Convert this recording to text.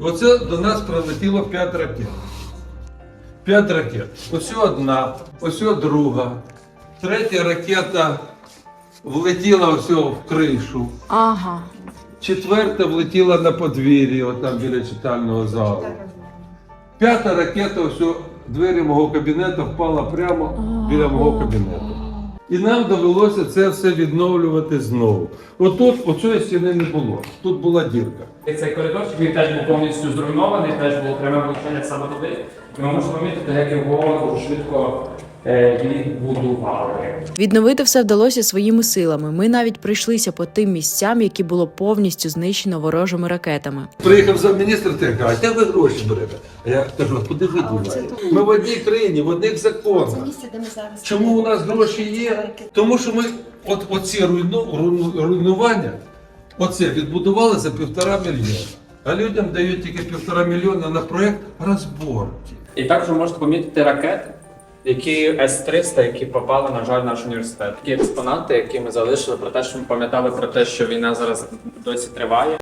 Оце до нас прилетіло 5 ракет. 5 ракет. Ось одна, ось друга. Третя ракета влетіла ось в кришу. Ага. Четверта влетіла на подвір'я, от там біля читального залу. П'ята ракета, ось двері мого кабінету впала прямо біля мого кабінету. І нам довелося це все відновлювати знову. Отут оцієї стіни не було. Тут була дірка. Цей коридорчик він теж був повністю зруйнований, теж було пряме влучання саме туди. Ми можемо помітити, як його швидко відбудували. Відновити все вдалося своїми силами. Ми навіть прийшлися по тим місцям, які було повністю знищено ворожими ракетами. Приїхав замміністр і каже, де ви гроші берете? А я кажу, куди ви діваєте? Ми в одній країні, в одних законах. Чому у нас гроші є? Тому що ми от оці руйну, руйну- руйнування, оце відбудували за півтора мільйона. А людям дають тільки півтора мільйона на проєкт розборки. І також ви можете помітити ракети, які С-300, які попали, на жаль, в наш університет. Такі експонати, які ми залишили про те, що ми пам'ятали про те, що війна зараз досі триває.